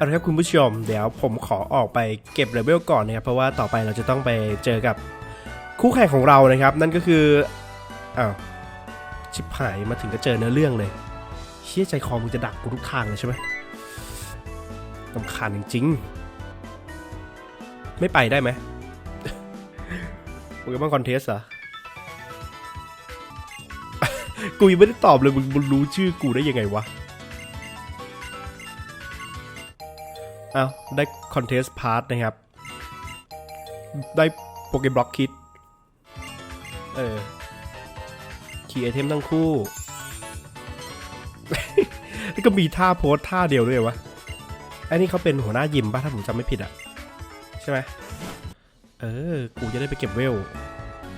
เอาละครับคุณผู้ชม เดี๋ยวผมขอออกไปเก็บเลเวลก่อนนะครับ เพราะว่าต่อไปเราจะต้องไปเจอกับคู่แข่งของเรานะครับ นั่นก็คืออ้าวชิบหายมาถึงก็เจอเนื้อเรื่องเลยเชี่ยใจคอมึงจะดักกูทุกทางเลยใช่ไหมลำคาญจริงๆ ไม่ไปได้ไหมโปเกมอนคอนเทสเหรอ กูยังไม่ได้ตอบเลยมึงมึงรู้ชื่อกูได้ยังไงวะ อ้าวได้คอนเทสพาร์ทนะครับ ได้โปเกบล็อกคิด เออคีย์ไอเทมทั้งคู่นี่ก็มีท่าโพสท่าเดียวด้วยวะไอ้นี่เขาเป็นหัวหน้ายิมป่ะถ้าผมจำไม่ผิดอะใช่ไหมเออ กูจะได้ไปเก็บเวล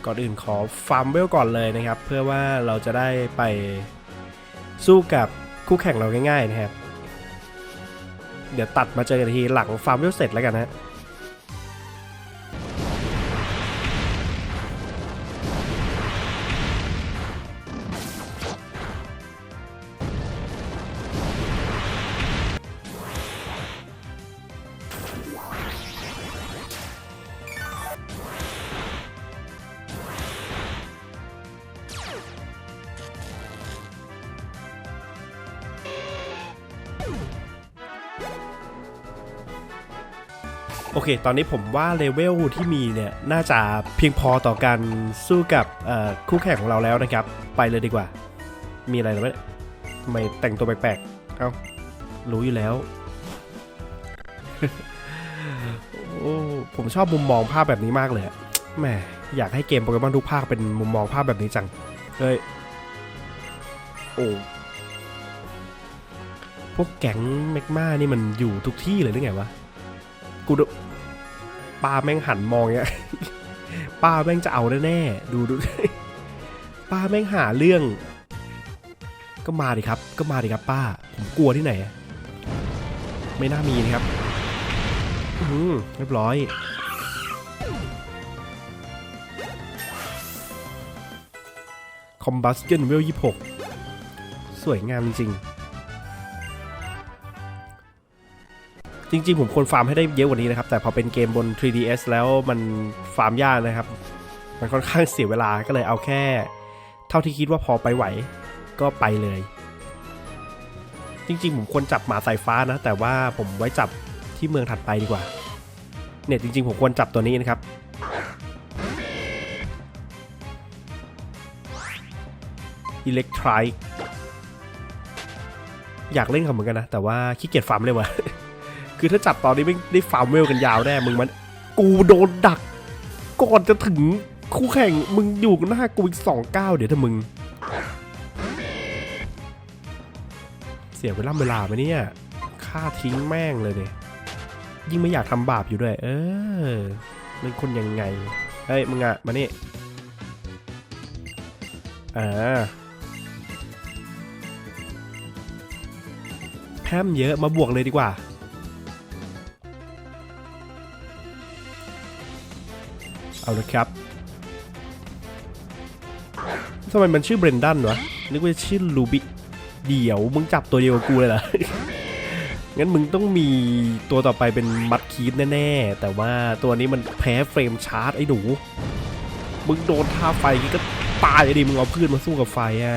ก่อนอื่นขอฟาร์มเวลก่อนเลยนะครับ เพื่อว่าเราจะได้ไปสู้กับคู่แข่งเราง่ายๆนะครับ เดี๋ยวตัดมาเจอกันทีหลังฟาร์มเวลเสร็จแล้วกันนะ โอเค ตอนนี้ผมว่าเลเวลที่มีเนี่ย น่าจะเพียงพอต่อการสู้กับคู่แข่งของเราแล้วนะครับ ไปเลยดีกว่า มีอะไรหรือไม่ทำไมแต่งตัวแปลกๆ เอ้า รู้อยู่แล้ว โอ้ ผมชอบมุมมองภาพแบบนี้มากเลยแหมอยากให้เกมโปเกมอนทุกภาคเป็นมุมมองภาพแบบนี้จัง เฮ้ย โอ้พวกแก๊งแมกมานี่มันอยู่ทุกที่เลยหรือไงวะ กูป้าแม่งหันมองเงี้ยป้าแม่งจะเอาแน่ๆดูดูป้าแม่งหาเรื่อง ก็มาดิครับ ก็มาดิครับป้า ผมกลัวที่ไหน ไม่น่ามีนะครับอืมเรียบร้อยคอมบัสเกนเวลยี่หกสวยงามจริง จริงๆ ผมควรฟาร์มให้ได้เยอะกว่านี้นะครับ แต่พอเป็นเกมบน 3DS แล้วมันฟาร์มยากนะครับ มันค่อนข้างเสียเวลาก็เลยเอาแค่ เท่าที่คิดว่าพอไปไหวก็ไปเลย จริงๆ ผมควรจับหมาสายฟ้านะ แต่ว่าผมไว้จับที่เมืองถัดไปดีกว่า เนี่ยจริงๆ ผมควรจับตัวนี้นะครับอิเล็กทรอยากเล่นกับเหมือนกันนะ แต่ว่าขี้เกียจฟาร์มเลยว่ะ คือถ้าจับตอนนี้ไม่ได้ฟาร์มเวลกันยาวแน่มึงมัน กูโดนดัก ก่อนจะถึงคู่แข่งมึงอยู่หน้ากูอีกสองเก้าเดี๋ยวถ้ามึง เสียเวลาเวลาไหมเนี่ยฆ่าทิ้งแม่งเลยเนี่ยยิ่งไม่อยากทำบาปอยู่ด้วย เออเป็นคนยังไง เฮ้ยมึงอะมานี่อ่าแพมเยอะมาบวกเลยดีกว่า เอาละครับทำไมมันชื่อเบรนดันวะ นึกว่าชื่อลูบิ เดี๋ยวมึงจับตัวเดียวกูเลยเหรอ งั้นมึงต้องมีตัวต่อไปเป็นมัดคีฟแน่ๆ แต่ว่าตัวนี้มันแพ้เฟรมชาร์จไอ้หนู มึงโดนท่าไฟก็ตายดิมึงเอาพืชมาสู้กับไฟอะ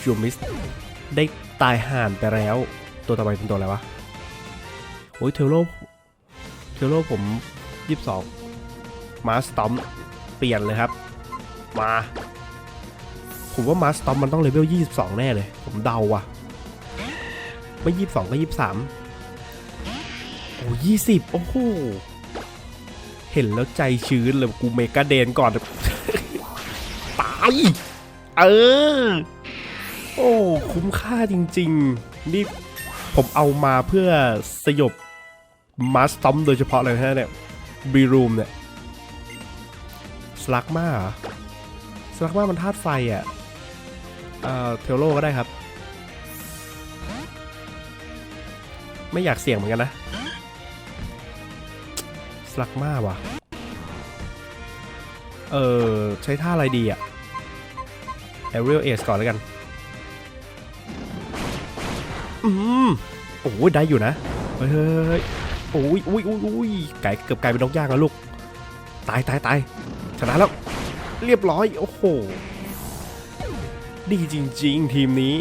ชูมิสได้ตายห่านไปแล้ว ตัวต่อไปเป็นตัวอะไรวะ โอ้ยเทโล เทโลผมยีบสองมาสตอมเปลี่ยนเลยครับ มา ผมว่ามาสตอมมันต้องเลเวลยี่สิบสองแน่เลย ผมเดาว่ะ ไม่ยีบสองก็ยีบสามโอ้ยี่สิบโอ้โห เห็นแล้วใจชื้นเลยกูเมกาเดนก่อน ตาย เออ โอ้ คุ้มค่าจริง ๆ นี่ผมเอามาเพื่อสยบ มาสตอมโดยเฉพาะเลยนะเนี่ยบีรูมเนี่ยสลักมาสลักมามันธาตุไฟอะเอ่อเทลโลก็ได้ครับ ไม่อยากเสี่ยงเหมือนกันนะสลักมาว่ะ เออใช้ท่าอะไรดีอะ Aerial Ace ก่อนแล้วกัน อืมโอ้ได้อยู่นะ เฮ้ยเฮ้ยเฮ้ย โอ้ยอุ้ยอุ้ยอุ้ยไก่เกือบกลายเป็นนกย่างแล้วลูก ตายตายตายชนะแล้ว เรียบร้อย โอ้โห ดีจริง ๆ ทีมนี้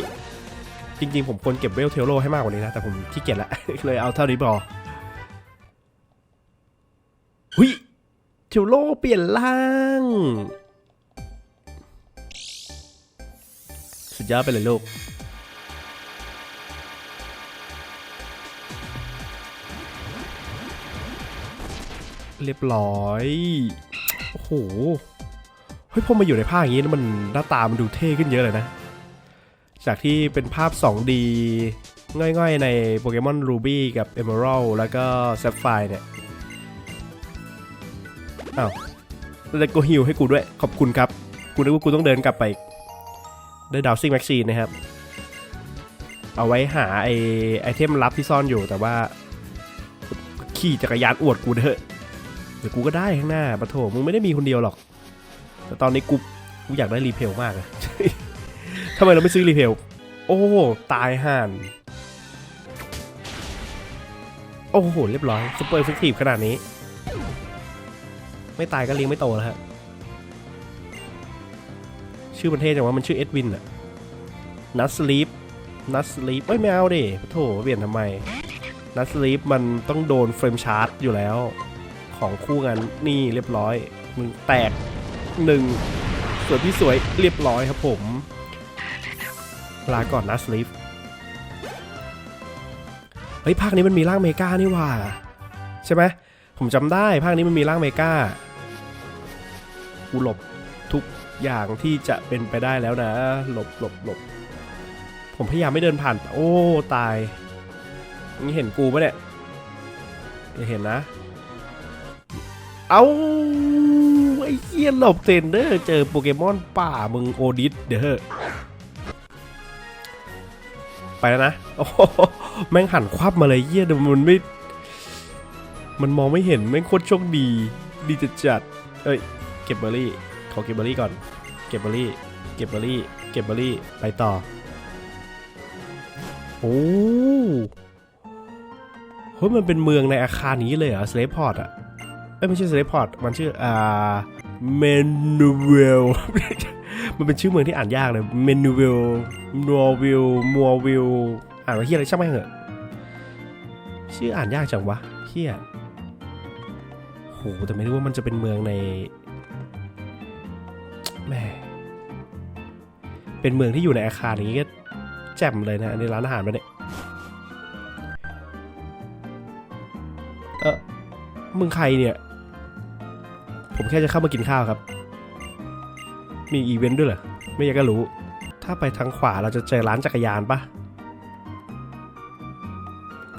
จริง ๆ ผมควรเก็บเวลเทลโลให้มากกว่านี้นะ แต่ผมขี้เกียจละเลยเอาเท่านี้พอหุยเทลโลเปลี่ยนร่าง สุดยอดไปเลยลูก เรียบร้อย โอ้โห เฮ้ยพอมาอยู่ในภาคอย่างนี้นะมันหน้าตามันดูเท่ขึ้นเยอะเลยนะ จากที่เป็นภาพ 2D ง่อยๆ ในโปเกมอนรูบี้กับ Emerald แล้วก็ Sapphire เนี่ย อ้าวแล้วก็ฮิวให้กูด้วย ขอบคุณครับ กูนึกว่ากูต้องเดินกลับไป ได้ดาวซิงแม็กซีนนะครับ เอาไว้หาไอไอเทมลับที่ซ่อนอยู่แต่ว่าขี่จักรยานอวดกูเถอะ เดี๋ยวกูก็ได้ข้างหน้าปะโถมึงไม่ได้มีคนเดียวหรอก แต่ตอนนี้กูกูอยากได้รีเพลมากเลยทำไมเราไม่ซื้อรีเพล โอ้ตายห่าน โอ้โห เรียบร้อยซุปเปอร์ฟเฟกตีฟขนาดนี้ ไม่ตายก็เลี้ยงไม่โตแล้วฮะ ชื่อประเทศจังว่ามันชื่อเอ็ดวินอะนัสลีปนัสลีปเอ้ยไม่เอาดิโถเปลี่ยนทำไมนัสลีปมันต้องโดนเฟรมชาร์จอยู่แล้ว ของคู่กันนี่เรียบร้อยมึงแตกหนึ่งส่วนที่สวยเรียบร้อยครับผม ลาก่อนนะสลีฟเฮ้ยภาคนี้มันมีร่างเมกานี่ว่า ใช่ไหมผมจำได้ภาคนี้มันมีร่างเมกากูหลบทุกอย่างที่จะเป็นไปได้แล้วนะ หลบหลบหลบผมพยายามไม่เดินผ่าน โอ้ ตายนี่เห็นกูปะเนี่ยอย่าเห็นนะ เอาไอ้เหี้ยหลบเทรนเดอร์เจอโปเกมอนป่ามึงโอดิสเด้อไปแล้วนะโอ้โหแม่งหันควับมาเลยเหี้ยเดี๋ยวมันไม่ มันมองไม่เห็นแม่งโคตรโชคดี ดีจัดจัดเอ้ยเก็บเบอร์รี่ขอเก็บเบอร์รี่ก่อน เก็บเบอร์รี่ เก็บเบอร์รี่ เก็บเบอร์รี่ไปต่อโอ้เฮ้ยมันเป็นเมืองในอาคารนี้เลยเหรอสเลปพอร์ตอะ เอ้ยไม่ใช่สเลปพอร์ตมันชื่ออ่าเมนูเวลมันเป็นชื่อเมืองที่อ่านยากเลยเมนูเวลนัววิลมัววิลอ่านว่าเฮียอะไรช่างไม่เหอะชื่ออ่านยากจังวะเฮียโหแต่ไม่รู้ว่ามันจะเป็นเมืองในแม่เป็นเมืองที่อยู่ในอาคารอย่างนี้ก็แจ่มเลยนะอันนี้ร้านอาหารมาเนี่ยเออมึงใครเนี่ย ผมแค่จะเข้ามากินข้าวครับ มีอีเวนต์ด้วยเหรอ ไม่อยากก็รู้ ถ้าไปทางขวาเราจะเจอร้านจักรยานปะ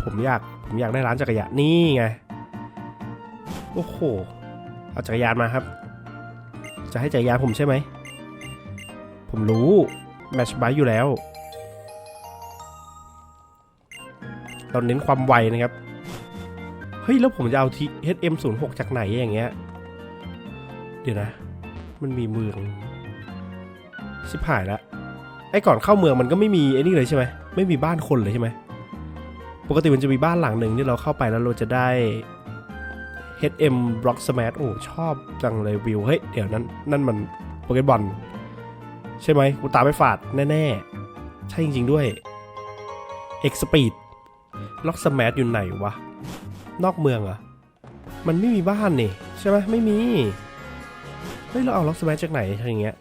ผมอยากผมอยากได้ร้านจักรยานนี่ไง โอ้โห เอาจักรยานมาครับ จะให้จักรยานผมใช่ไหม ผมรู้แมชไบอยู่แล้ว เราเน้นความไวนะครับ เฮ้ย แล้วผมจะเอาที HM06 จากไหนอย่างเงี้ย เดี๋ยวนะ มันมีเมือง ชิบหายล้วไอ้ก่อนเข้าเมืองมันก็ไม่มีไอ้นี่เลยใช่ไหมไม่มีบ้านคนเลยใช่ไหมปกติมันจะมีบ้านหลังหนึ่งที่เราเข้าไปแล้วเราจะได้ HM Rock Smash โอ้ชอบจังเลยวิว เฮ้ย เดี๋ยวนั้น นั่นมันโปเกบอลใช่ไหมกูตาไมไปฝาด แน่ๆ ใช่จริง ๆ ด้วย X Speed Rock Smash อยู่ไหนวะ นอกเมืองอะมันไม่มีบ้านนี่ ใช่ไหมไม่มี เฮ้ย เราเอาล็อกสแมชจากไหนอย่างเงี้ย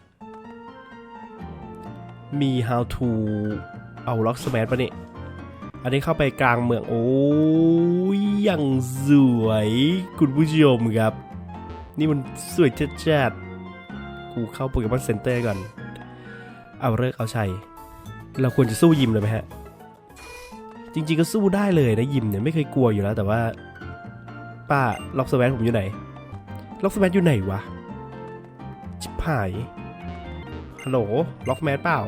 มี how to เอาล็อกสแมชปะเนี่ย อันนี้เข้าไปกลางเมือง โอ้ยยังสวย คุณผู้ชมครับ นี่มันสวยจัดๆกูเข้าโปเกมอนเซ็นเตอร์ก่อน เอาเลิกเอาชัย เราควรจะสู้ยิมเลยไหมฮะ จริงๆก็สู้ได้เลยนะยิมเนี่ยไม่เคยกลัวอยู่แล้วแต่ว่า ป้าล็อกสแมนผมอยู่ไหนล็อกสแมนอยู่ไหนวะ หาย ฮัลโหล ล็อกแมนเปล่า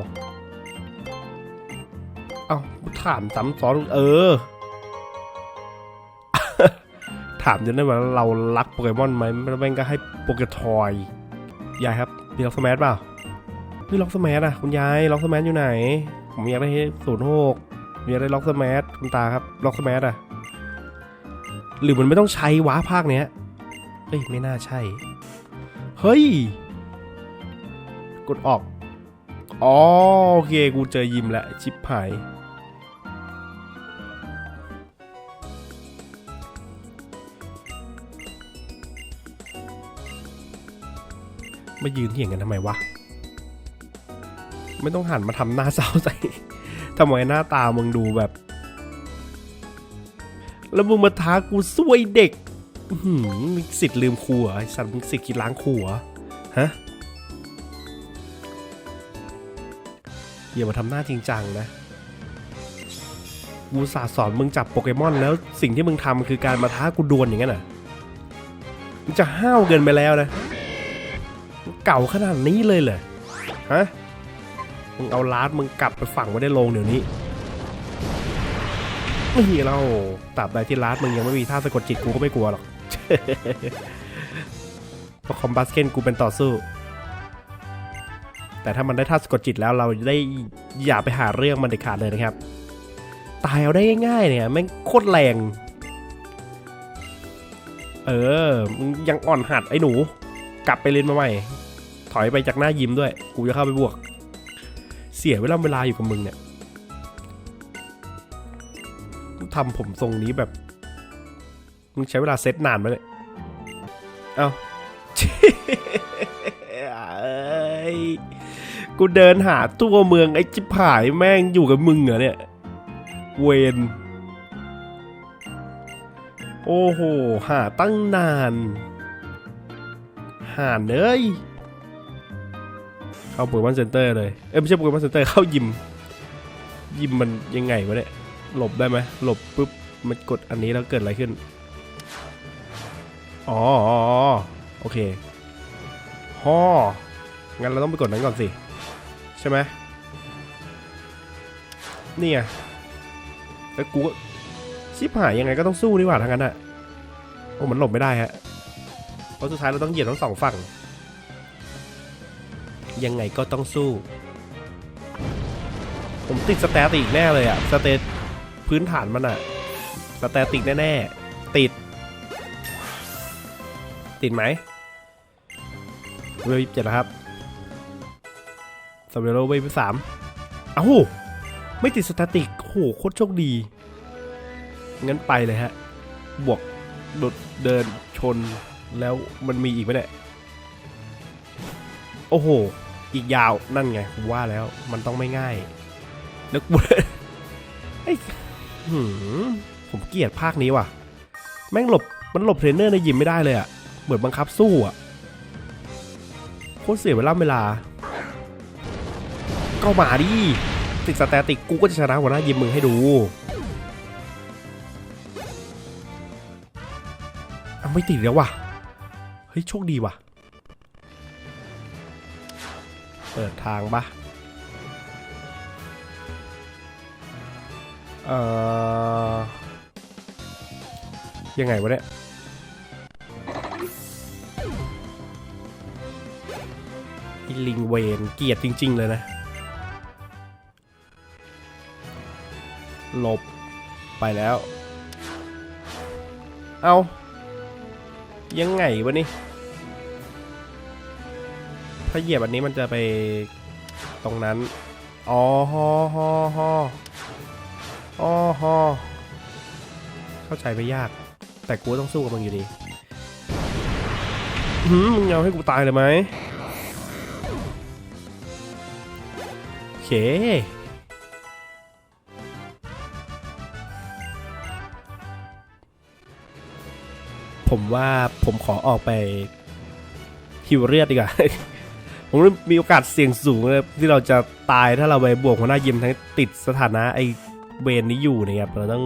เอ้าถามซ้ำซ้อนเออ ถามจนได้ว่าเรารักโปเกมอนไหมแล้วแม่งก็ให้โปเกทอยยายครับมีล็อกสแมนเปล่าพี่ล็อกสแมนอะคุณยาย ล็อกสแมนอยู่ไหน ผมอยากได้ศูนย์หกอยากได้ล็อกสแมทคุณตาครับ ล็อกสแมทอะหรือมันไม่ต้องใช้วะภาคเนี้ยเฮ้ย ไม่น่าใช่ เฮ้ย กดออก อ๋อโอเคกูเจอยิมแล้วชิปหายมายืนเถียงกันทำไมวะ ไม่ต้องหันมาทำหน้าเศร้าใจทำไมหน้าตามึงดูแบบ แล้วมึงมาท้ากูซวยเด็กหืมสิทธิ์ลืมครูเหรอไอสัตว์มึงสิทธิ์คิดล้างครูเหรอฮะ อย่ามาทำหน้าจริงจังนะกูสาสอนมึงจับโปเกมอนแล้วสิ่งที่มึงทำคือการมาท้ากูดวลอย่างนั้นน่ะมึงจะห้าวเกินไปแล้วนะมึงเก่าขนาดนี้เลยเหรอฮะมึงเอาลาดมึงกลับไปฝังไว้ในโรงเดี๋ยวนี้ไม่มีเราตราบใดที่ลาดมึงยังไม่มีท่าสะกดจิตกูก็ไม่กลัวหรอกเพราะคอมบัสเกนกูเป็นต่อสู้ แต่ถ้ามันได้ท่าสะกดจิตแล้วเราได้อย่าไปหาเรื่องมันเด็ดขาดเลยนะครับ ตายเอาได้ง่ายๆเนี่ยแม่งโคตรแรง เออมึงยังอ่อนหัดไอ้หนู กลับไปเล่นมาใหม่ ถอยไปจากหน้ายิ้มด้วย กูจะเข้าไปบวก เสียเวลาเวลาอยู่กับมึงเนี่ยทำผมทรงนี้แบบ มึงใช้เวลาเซตนานไหมเนี่ย เอาเอ้ย กูเดินหาตัวเมืองไอ้จิบหายแม่งอยู่กับมึงเหรอเนี่ย เวนโอ้โห หาตั้งนาน หาเนยเข้าโปเกมอนเซ็นเตอร์เลย เอ้ยไม่ใช่โปเกมอนเซ็นเตอร์เข้ายิม ยิมมันยังไงวะเนี่ย หลบได้ไหมหลบปุ๊บ มันกดอันนี้แล้วเกิดอะไรขึ้น อ๋ออออ๋อโอเคฮ่องั้นเราต้องไปกดนั้นก่อนสิ ใช่ไหมนี่ไงแล้วกูชิบหายยังไงก็ต้องสู้นี่หว่าทางนั้นอะโอ้มันหลบไม่ได้ฮะเพราะสุดท้ายเราต้องเหยียบทั้งสองฝั่ง ยังไงก็ต้องสู้ ผมติดสแตติกแน่เลยอะสเตตพื้นฐานมันอะสแตติกแน่ๆ ติด ติดไหมเวลยิบเจ็ดแล้วครับ สำเร็จแล้วเวลสามเอ้าไม่ติดสแตติกโอ้โหโคตรโชคดี งั้นไปเลยฮะ บวกโดดเดินชนแล้วมันมีอีกไหมเนี่ย โอ้โห อีกยาวนั่นไงผมว่าแล้วมันต้องไม่ง่ายนึกไอ้หืมผมเกลียดภาคนี้ว่ะ แม่งหลบมันหลบเทรนเนอร์ในยิมไม่ได้เลยอะเหมือนบังคับสู้อะ โคตรเสียเวลาเวลา ก็มาดิติดสแตติกกูก็จะชนะหัวหน้ายิมมึงให้ดูเอาไม่ติดแล้วว่ะ เฮ้ย โชคดีว่ะ เปิดทางปะเอ่อ ยังไงวะเนี่ยอ้ลิงเวนเกียดจริง ๆ เลยนะ หลบไปแล้ว เอายังไงวะนี่ถ้าเหยียบอันนี้มันจะไปตรงนั้น อ๋อฮอฮอฮออ๋อฮอเข้าใจไม่ยาก แต่กูต้องสู้กับมึงอยู่ดีหืมมึงเอาให้กูตายเลยไหมโอเค ผมว่าผมขอออกไปหิวเลือดดีกว่า ผมมีโอกาสเสี่ยงสูงเลยที่เราจะตายถ้าเราไปบวกหัวหน้ายิมทั้งติดสถานะไอเวนนี้อยู่นะครับเราต้อง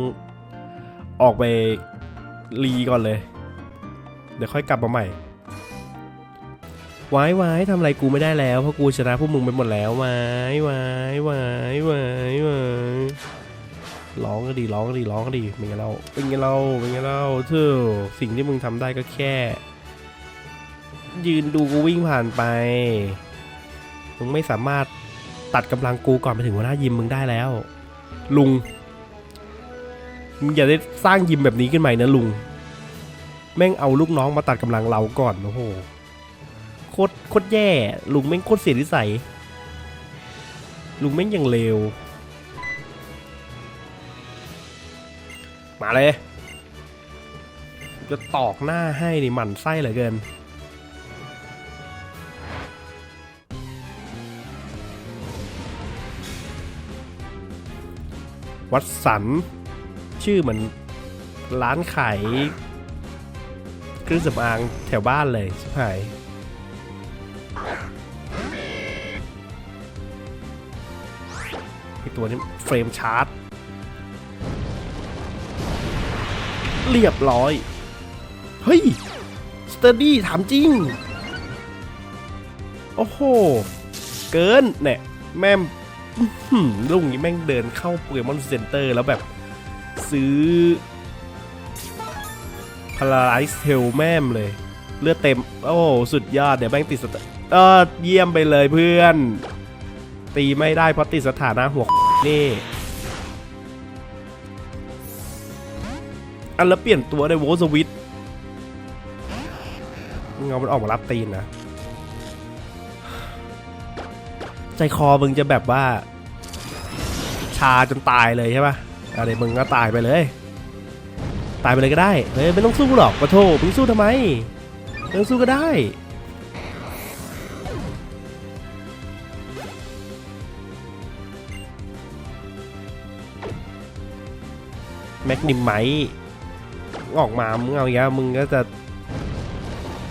ออกไปรีก่อนเลย เดี๋ยวค่อยกลับมาใหม่วายวายทำอะไรกูไม่ได้แล้วเพราะกูชนะพวกมึงไปหมดแล้ววายวายวายวายวาย ร้องก็ดีร้องก็ดีร้องก็ดีเป็นไงเราเป็นไงเราเป็นไงเราเธอสิ่งที่มึงทำได้ก็แค่ ยืนดูกูวิ่งผ่านไปมึงไม่สามารถตัดกำลังกูก่อนไปถึงหัวหน้ายิมมึงได้แล้ว ลุงมึงอย่าได้สร้างยิมแบบนี้ขึ้นใหม่นะลุง แม่งเอาลูกน้องมาตัดกำลังเราก่อนโอ้โหโคตรโคตรแย่ ลุงแม่งโคตรเสียนิสัยลุงแม่งยังเลว มาเลย จะตอกหน้าให้นี่หมั่นไส้เหลือเกิน วัดสัน ชื่อเหมือนร้านขายเครื่องสำอางแถวบ้านเลยใช่ไหมไอตัวนี้เฟรมชาร์จ เรียบร้อย เฮ้ย สเตอร์ดี้ถามจริง โอ้โห เกินเนี่ยแม่มลุงนี้แม่งเดินเข้าโปเกมอนเซ็นเตอร์แล้วแบบ ซื้อพาราไลซ์เทลแม่มเลย เลือดเต็ม โอ้สุดยอด เดี๋ยวแม่งติดสเออเยี่ยมไปเลยเพื่อน ตีไม่ได้เพราะติดสถานะหัวนี่ อันแล้วเปลี่ยนตัวได้โวสวิตเงามันออกมารับตีนนะ ใจคอมึงจะแบบว่า ชาจนตายเลยใช่ปะอะเดี๋ยวมึงก็ตายไปเลย ตายไปเลยก็ได้ เฮ้ยไม่ต้องสู้หรอกปะโทมึงสู้ทำไมม่งสู้ก็ได้แมกนิมไมท์ ออกมามึงเอาเงี้ยมึงก็จะ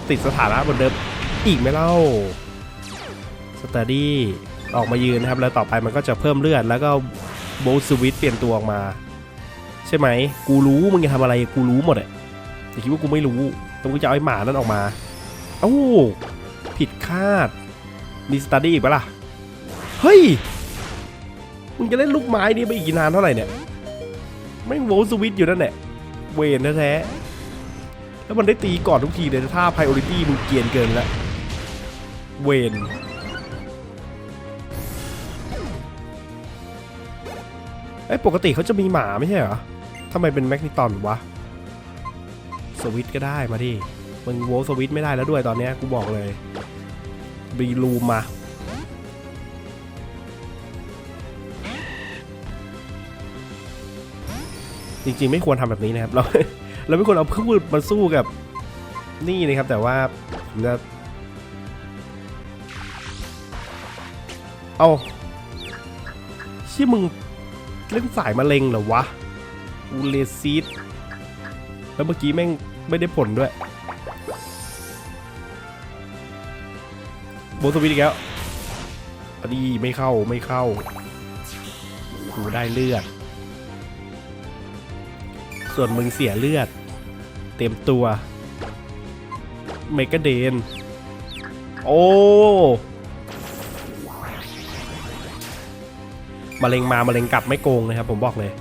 ติดสถานะเหมือนเดิมอีกไหมเล่าสตาร์ดี้ออกมายืนนะครับ แล้วต่อไปมันก็จะเพิ่มเลือด แล้วก็โบสวิตเปลี่ยนตัวออกมา ใช่ไหม กูรู้มึงจะทำอะไรกูรู้หมดอะแต่คิดว่ากูไม่รู้ต้องกูจะเอาไอ้หมานั่นออกมาเอ้าผิดคาด มีสตาร์ดี้อีกปะล่ะ เฮ้ย มึงจะเล่นลูกไม้นี้ไปอีกนานเท่าไหร่เนี่ย ไม่โวลสวิตอยู่นั่นแหละ เวนแท้ๆแล้วมันได้ตีก่อนทุกทีเลยถ้า priority มึงเกียนเกินแล้วเวนไอ้ยปกติเขาจะมีหมาไม่ใช่เหรอทำไมเป็นแมกนิตอนวะ สวิตก็ได้มาดิ มึงโวสวิตไม่ได้แล้วด้วยตอนเนี้ยกูบอกเลย บีลูมมา จริง ๆ ไม่ควรทำแบบนี้นะครับ เราเราไม่ควรเอาพืชมาสู้กับนี่นะครับ แต่ว่าผมจะเอาชี่มึงเล่นสายมะเร็งเหรอวะอูเลซีดแล้วเมื่อกี้แม่งไม่ได้ผลด้วยโบสวิตอีกแล้วอันนี้ไม่เข้าไม่เข้ากูได้เลือด ส่วนมึงเสียเลือด เต็มตัวเมกาเดน โอ้มะเร็งมามะเร็งกลับไม่โกงนะครับผมบอกเลย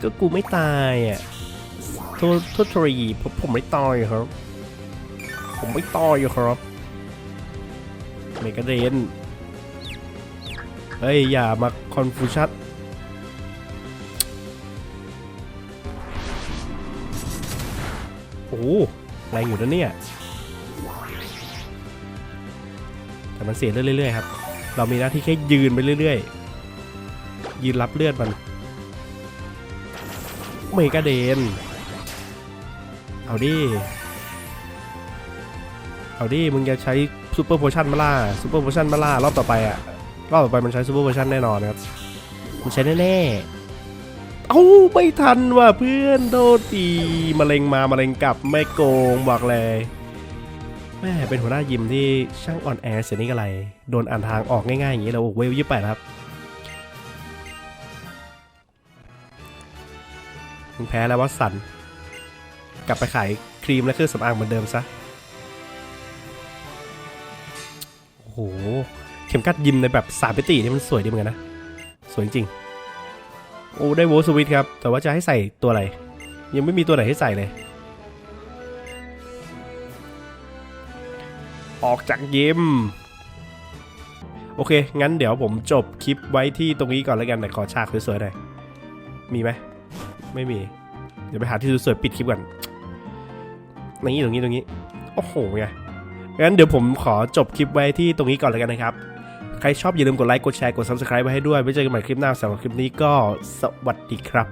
ก็กูไม่ตายอะโทษโทษทรีผมผมไม่ตายครับ ผมไม่ตายครับ เมกาเดน เฮ้ย อย่ามาคอนฟูชัสโอ้แรงอยู่นะเนี่ย แต่มันเสียเรื่อยๆครับ เรามีหน้าที่แค่ยืนไปเรื่อยๆ ยืนรับเลือดมัน เมกาเดน เอาดิ เอาดิ มึงจะใช้ซูเปอร์โพชั่นมาล่าซูเปอร์โพชั่นมาล่ารอบต่อไปอะ รอบต่อไปมันใช้ซูเปอร์โพชั่นแน่นอนนะครับ มันใช้แน่ๆ เอ้าไม่ทันว่ะเพื่อนโทษทีมะเร็งมามะเร็งกลับไม่โกงบอกเลยแม่เป็นหัวหน้ายิมที่ช่างอ่อนแอเสียนี่ก็ไร โดนอ่านทางออกง่ายๆอย่างนี้แล้วโอ้เวลยี่แปดครับมึงแพ้แล้ววัสัน กลับไปขายครีมและเครื่องสำอางเหมือนเดิมซะ โอ้โห ข็มกัดยิมในแบบสามมิติที่มันสวยดีเหมือนกันนะ สวยจริง โอ้ได้โวลสวิตครับ แต่ว่าจะให้ใส่ตัวอะไร ยังไม่มีตัวไหนให้ใส่เลย ออกจากยิมโอเค งั้นเดี๋ยวผมจบคลิปไว้ที่ตรงนี้ก่อนแล้วกันไหนขอฉากสวยๆหน่อย มีไหม ไม่มี เดี๋ยวไปหาที่สวยๆปิดคลิปก่อนตรงนี้ตรงนี้ตรงนี้ โอ้โหไง งั้นเดี๋ยวผมขอจบคลิปไว้ที่ตรงนี้ก่อนแล้วกันนะครับ ครชอบอย่าลืมกดไลค์ กดแชร์ กด subscribe ไว้ให้ด้วยไว้เจอกันใหม่คลิปหน้าสำหรับคลิปนี้ก็สวัสดีครับ